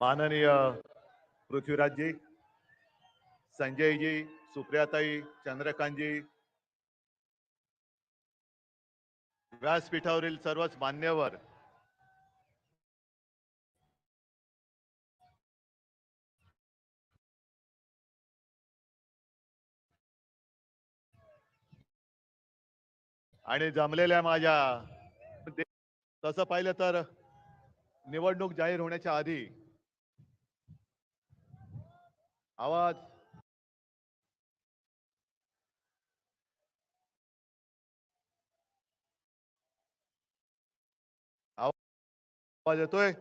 माननीय पृथ्वीराजजी संजयजी सुप्रियाताई चंद्रकांतजी व्यासपीठावरील सर्वच मान्यवर आणि जमलेल्या माझ्या तसं पाहिलं तर निवडणूक जाहीर होण्याच्या आधी आवाज. आवाज येतोय?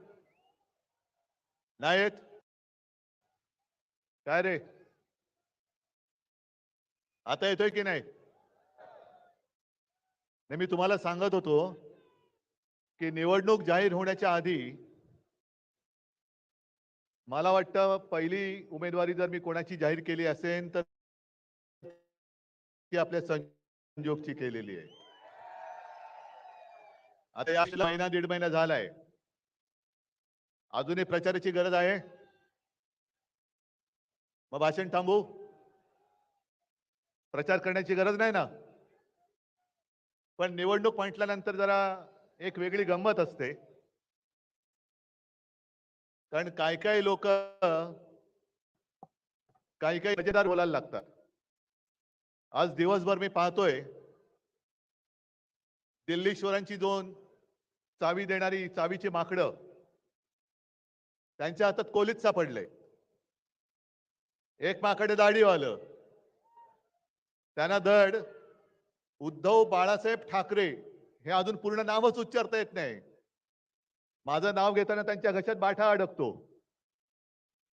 नाही येत? काय रे? आता येतोय की नाही? नाही मी तुम्हाला सांगत होतो की निवडणूक जाहीर होण्याच्या आधी मला वाटतं पहिली उमेदवारी जर मी कोणाची जाहीर केली असेल तर ती आपल्या संजोगची केलेली आहे. आता या महिना दीड महिना झालाय. अजूनही प्रचाराची गरज आहे? मग भाषण थांबू? प्रचार करण्याची गरज नाही ना? पण निवडणूक म्हटल्यानंतर जरा एक वेगळी गंमत असते. कारण काय काय लोक काही काही मजेदार बोलायला लागतात. आज दिवसभर मी पाहतोय दिल्लीश्वरांची दोन चावी देणारी चावीची माकडं त्यांच्या हातात कोलीत सापडले. एक माकडे दाढीवालं. त्यांना धड उद्धव बाळासाहेब ठाकरे हे अजून पूर्ण नावच उच्चारता येत नाही. माझं नाव घेताना त्यांच्या घशात बाठा अडकतो.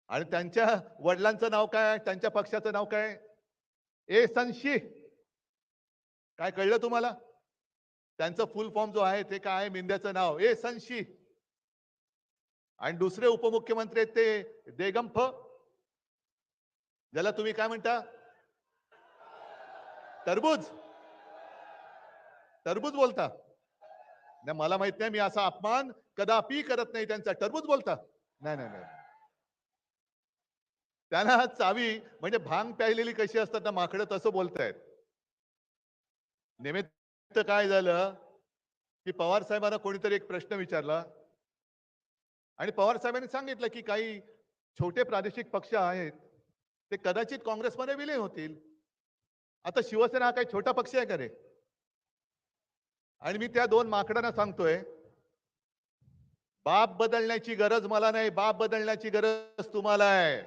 आणि त्यांच्या वडिलांचं नाव काय? त्यांच्या पक्षाचं नाव काय? ए संशी काय कळलं तुम्हाला? त्यांचं फुल फॉर्म जो आहे ते काय? आहे मिंद्याचं नाव. ए संशी आणि दुसरे उपमुख्यमंत्री आहेत ते देगंफ. ज्याला तुम्ही काय म्हणता? तरबूज. टरबूज बोलता. नाही मला माहीत नाही मी असा अपमान कदापि करत नाही त्यांचा टरबूज बोलता. नाही नाही नाही. त्यांना चावी म्हणजे भांग प्यायलेली कशी असतात ना माकडं तसं बोलतायत. निमित्त काय झालं की पवार साहेबांना कोणीतरी एक प्रश्न विचारला. आणि पवार साहेबांनी सांगितलं की काही छोटे प्रादेशिक पक्ष आहेत ते कदाचित काँग्रेसमध्ये विलीन होतील. आता शिवसेना हा काही छोटा पक्ष आहे का रे? आणि मी त्या दोन माकडांना सांगतोय बाप बदलण्याची गरज मला नाही बाप बदलण्याची गरज तुम्हाला आहे.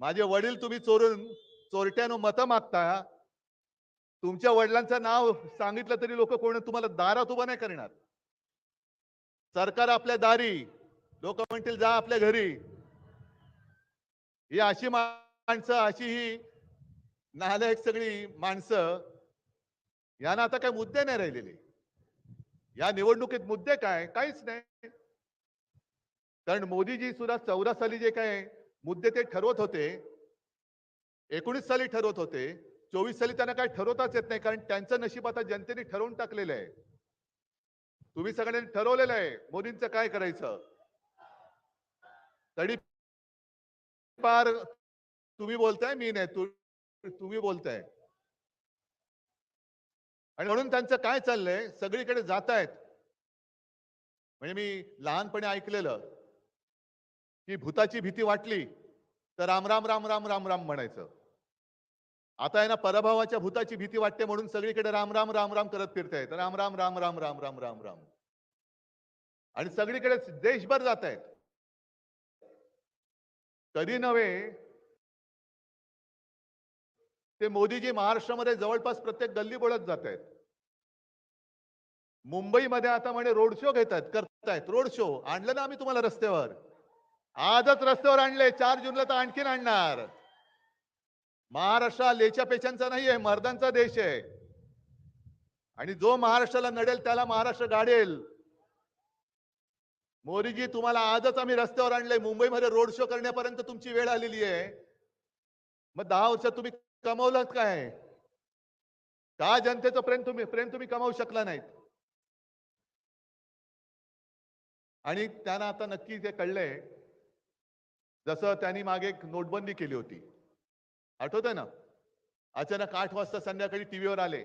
माझे वडील तुम्ही चोरून चोरट्यानं मतं मागता तुमच्या वडिलांचं नाव सांगितलं तरी लोक कोण तुम्हाला दारात उभं नाही करणार. सरकार आपल्या दारी लोक म्हणतील जा आपल्या घरी. ही अशी माणसं अशी ही नालायक सगळी माणसं. यांना आता काही मुद्दे नाही राहिलेले. या निवडणुकीत मुद्दे काय? काहीच नाही. कारण मोदीजी सुद्धा चौदा साली जे काय मुद्दे ते ठरवत होते एकोणीस साली ठरवत होते चोवीस साली त्यांना काही ठरवताच येत नाही कारण त्यांचं नशीब आता जनतेने ठरवून टाकलेलं आहे. तुम्ही सगळ्यांनी ठरवलेलं आहे मोदींचं काय करायचं? तडी पार तुम्ही बोलताय मी नाही. तू तुम्ही बोलताय आणि म्हणून त्यांचं काय चाललंय सगळीकडे जात आहेत म्हणजे मी लहानपणी ऐकलेलं की भूताची भीती वाटली तर राम राम राम राम राम राम म्हणायचं आता आहे ना पराभवाच्या भूताची भीती वाटते म्हणून सगळीकडे राम राम राम राम करत फिरतायत राम राम राम राम राम राम राम राम आणि सगळीकडे देशभर जात आहेत कधी नव्हे ते मोदीजी महाराष्ट्रामध्ये जवळपास प्रत्येक गल्ली बोलत जात आहेत. मुंबईमध्ये आता म्हणे रोड शो घेतात करतायत रोड शो आणलं ना आम्ही तुम्हाला रस्त्यावर. आजच रस्त्यावर आणले चार जूनला तर आणखीन आणणार. महाराष्ट्र हा लेच्या पेशांचा नाही आहे मर्दांचा देश आहे. आणि जो महाराष्ट्राला नडेल त्याला महाराष्ट्र गाडेल. मोदीजी तुम्हाला आजच आम्ही रस्त्यावर आणले मुंबईमध्ये रोड शो करण्यापर्यंत तुमची वेळ आलेली आहे. मग दहा वर्षात तुम्ही कमवलं काय? का जनतेचं प्रेम तुम्ही प्रेम तुम्ही कमावू शकला नाहीत. आणि त्यांना आता नक्की ते कळलंय जसं त्यांनी मागे एक नोटबंदी केली होती. आठवत ना? अचानक आठ वाजता संध्याकाळी टीव्हीवर आले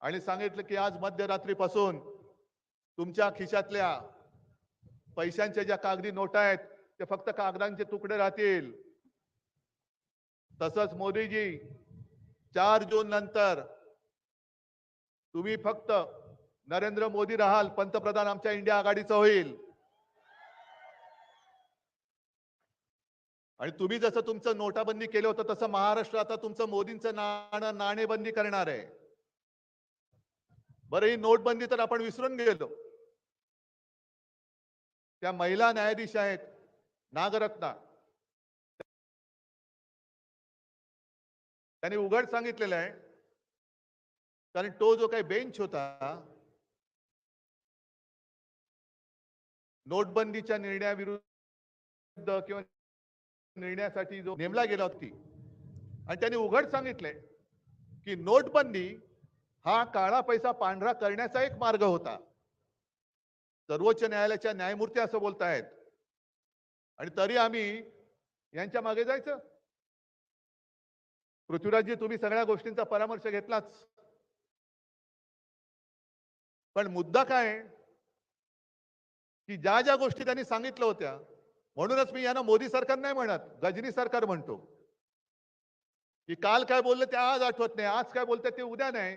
आणि सांगितलं की आज मध्यरात्रीपासून तुमच्या खिशातल्या पैशांच्या ज्या कागदी नोटा आहेत ते फक्त कागदांचे तुकडे राहतील. तसंच मोदीजी चार जून नंतर तुम्ही फक्त नरेंद्र मोदी राहाल पंतप्रधान आमच्या इंडिया आघाडीचं होईल. आणि तुम्ही जसं तुमचं नोटाबंदी केलं होतं तसं महाराष्ट्र आता तुमचं मोदींचं नाणं नाणेबंदी करणार आहे. बरं ही नोटबंदी तर आपण विसरून गेलो. त्या महिला न्यायाधीश आहेत नागरत्ना. त्यांनी उघड सांगितलेलं आहे. कारण तो जो काही बेंच होता नोटबंदीच्या निर्णयाविरुद्ध किंवा निर्णयासाठी जो नेमला गेला होती आणि त्यांनी उघड सांगितले की नोटबंदी हा काळा पैसा पांढरा करण्याचा एक मार्ग होता. सर्वोच्च न्यायालयाच्या न्यायमूर्ती असं बोलतायत. आणि तरी आम्ही यांच्या मागे जायचं. पृथ्वीराजजी तुम्ही सगळ्या गोष्टींचा परामर्श घेतलाच. पण मुद्दा काय? की ज्या ज्या गोष्टी त्यांनी सांगितल्या होत्या म्हणूनच मी यांना मोदी सरकार नाही म्हणत गजनी सरकार म्हणतो. की काल काय बोलले ते आज आठवत नाही आज काय बोलते ते उद्या नाही.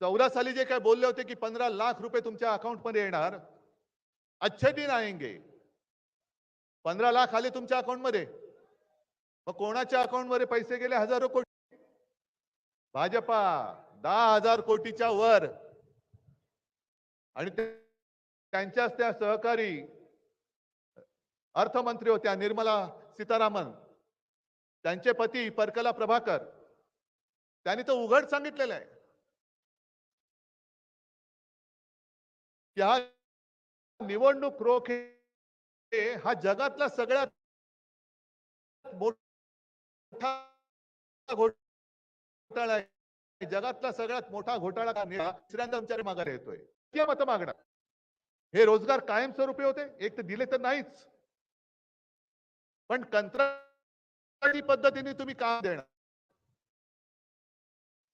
चौदा साली जे काय बोलले होते की पंधरा लाख रुपये तुमच्या अकाउंटमध्ये येणार अच्छे दिन आएंगे. पंधरा लाख आले तुमच्या अकाउंटमध्ये. मग कोणाच्या अकाउंटमध्ये पैसे गेले? हजारो कोटी. भाजपा दहा हजार कोटीच्या वर. आणि त्यांच्याच त्या सहकारी अर्थमंत्री होत्या निर्मला सीतारामन. त्यांचे पती परकला प्रभाकर. त्यांनी तर उघड सांगितलेलं आहे. की हा निवडणूक रोख हा जगातला सगळ्यात मोठा घोटाळा आहे. जगातला सगळ्यात मोठा घोटाळा का नाही? तिसऱ्यांदा आमच्याकडे मागायला येतोय. किंवा मत मागणार हे रोजगार कायमस्वरूपी होते? एक तर दिले तर नाहीच. पण कंत्राटी पद्धतीने तुम्ही काम देणार.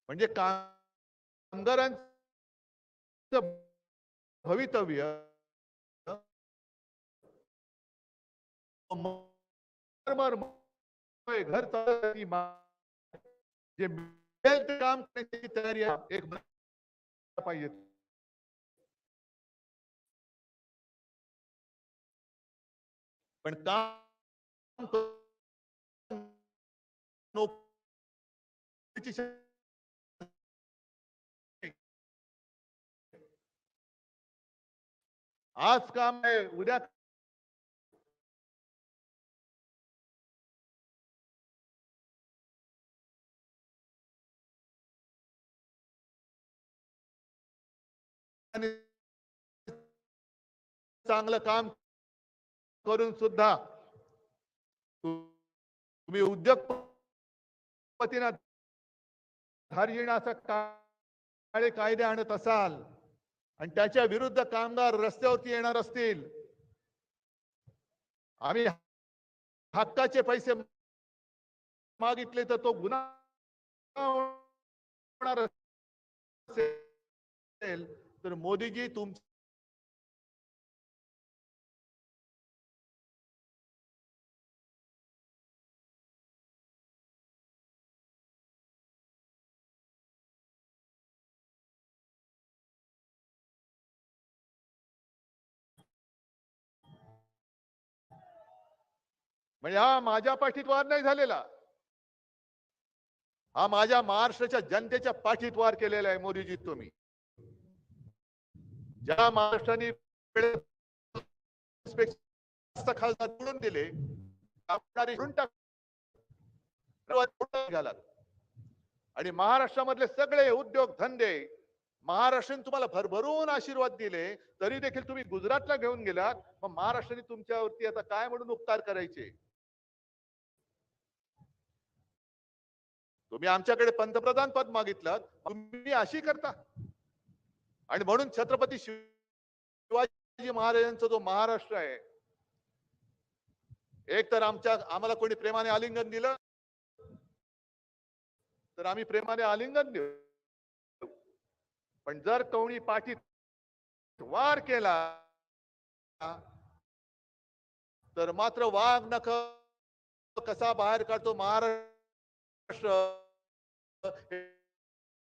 म्हणजे कामगारांचं भवितव्य मर- मर- घर मा- जे मिळेल ते काम करण्याची तयारी एक पाहिजे पण काम नोकरीची आज काम आहे उद्या चांगलं काम करून सुद्धा तुम्ही उद्योगपतींना धार्जिण असं काळे कायदे आणत असाल आणि त्याच्या विरुद्ध कामगार रस्त्यावरती येणार असतील आम्ही हक्काचे पैसे मागितले तर तो गुन्हा होणार असेल. तर मोदीजी तुम म्हणजे हा माझ्या पाठीत वार नाही झालेला. हा माझ्या महाराष्ट्राच्या जनतेच्या पाठीत वार केलेला आहे मोदीजी तुम्ही. ज्या महाराष्ट्राने खासदार निवडून दिले आणि महाराष्ट्रामधले सगळे उद्योग धंदे महाराष्ट्राने तुम्हाला भरभरून आशीर्वाद दिले तरी देखील तुम्ही गुजरातला घेऊन गेलात मग महाराष्ट्राने तुमच्यावरती आता काय म्हणून उपकार करायचे? तुम्ही आमच्याकडे पंतप्रधान पद मागितलं तुम्ही अशी करता. आणि म्हणून छत्रपती शिव शिवाजी महाराजांचा जो महाराष्ट्र आहे एक तर आमच्या आम्हाला कोणी प्रेमाने आलिंगन दिलं तर आम्ही प्रेमाने आलिंगन देऊ. पण जर कोणी पाठीत वार केला तर मात्र वाघ नख कसा बाहेर काढतो महाराष्ट्र?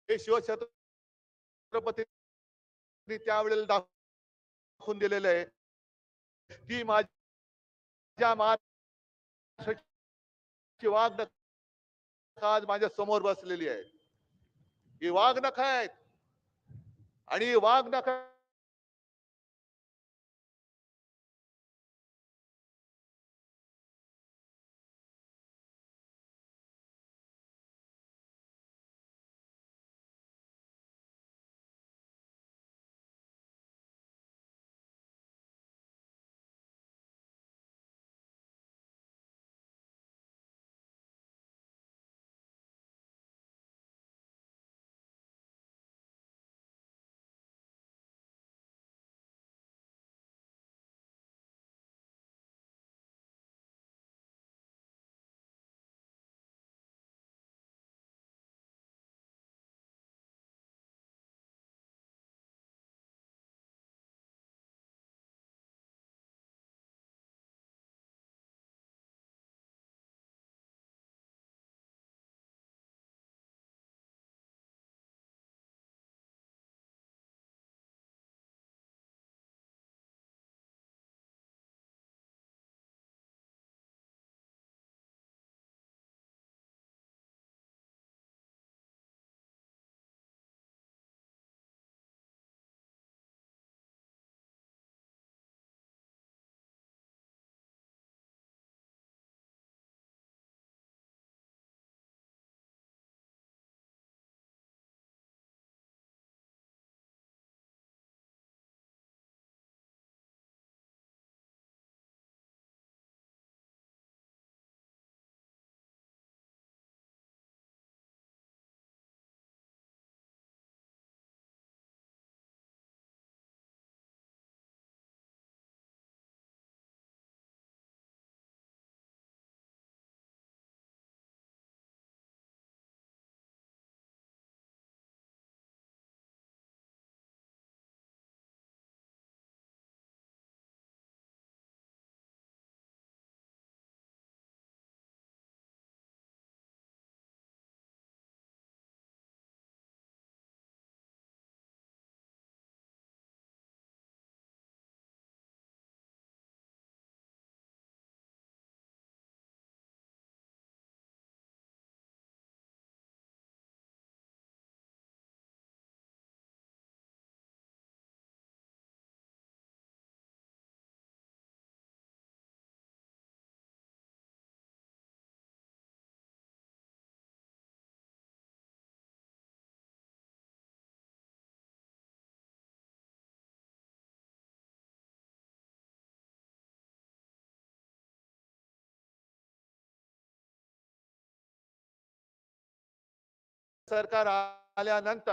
हे शिवछत्रपती त्यावेळेला दाखवून दिलेलं आहे ती माझ्या महाराष्ट्राची वाघ आज माझ्यासमोर बसलेली आहे. ही वाघ नख आहेत. आणि वाघ नख सरकार आल्यानंतर